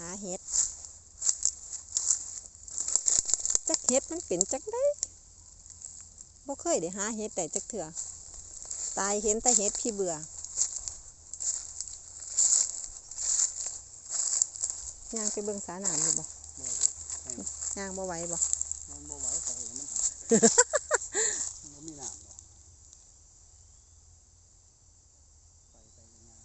หาเห็ด จักเห็ดมันเป็นจักได้บ่เคยได้หาเห็ดแต่จักเถื่อ ตายเห็นแต่เห็ดพี่เบื่อย่างไปเบิ่งสาหนามอยู่บ่ย่างบ่ไหวบ่บ่ไหวไปเห็นมันหามันบ่มีน้ำหรอกไปไปกันยาก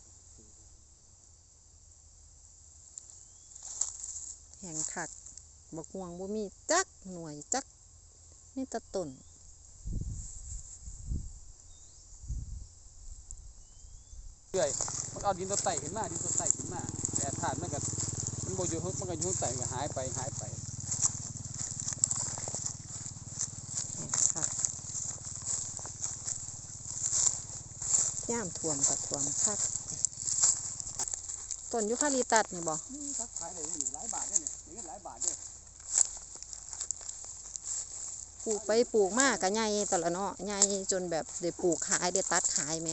แห้งคักบักม่วงบ่มีจักหน่วยจักมีแต่ต้นเรื่อยมันเอาดินตัวไต่ขึ้นมาดินตัวไต่ขึ้นมาแต่ถาดมันก็มันบ่อยู่มันก็อยู่ข้างใต้มันก็หายไปหายไปแห้งคักย่ามท่วมก็ท่วมคัก ต้นยูคาลิปตัสนี่บ่ทักขายได้นี่หลายบาทได้นี่มีเงินหลายบาทเด้อปลูกไปปลูกมากก็ใหญ่ตละเนาะใหญ่จนแบบได้ปลูกขายได้ตัดขายไหม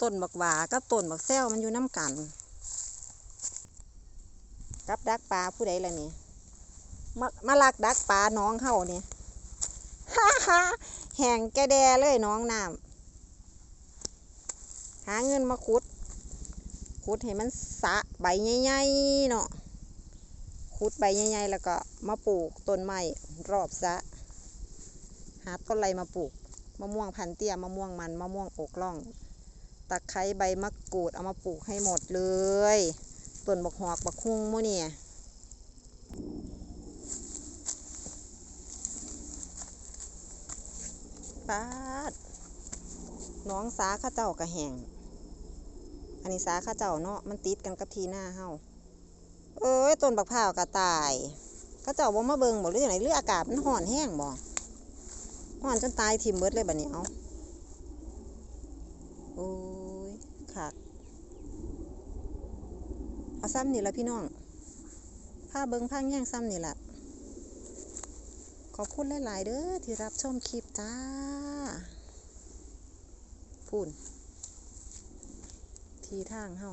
ต้นบักหวากับต้นบักแซวมันอยู่น้ำกัน กับดักปลาผู้ใดล่ะนี่มามาลักดักปลาน้องเข้านี่ฮ่าฮ่าแห่งแกแดเลยน้องน้ำาเงินมาขุด ขุดให้มันสะใบใหญ่ๆเนาะ ขุดใบใหญ่ๆแล้วก็มาปลูกต้นไม้รอบสะ หาต้นไรมาปลูก มะม่วงพันเตี้ยมะม่วงมันมะม่วงอกล่อง ตะไคร้ใบมะกรูดเอามาปลูกให้หมดเลย ต้นบักหอกบักฮุ่งมู่เนี่ยปาดน้องสาข้าเจ้ากระแหง อันนี้สาข้าเจ้าเนาะมันติดกันกับทีหน้าเฮาเอ้ยต้นบักพร้าวก็ตายเขาเจ้าบ่มาเบิงบ่หรือจังไดหรืออากาศมันร้อนแห้งบ่ร้อนจนตายทิมเบิดเลยบัดนี้เอาโอ้ยขาดเอาซ้ำนี่ละพี่น้องผ้าเบิงผ้าแย่งซ้ำนี่ละขอบคุณหลาย ๆ เด้อที่รับชมคลิปจ้าพูน ที่ทางเฮา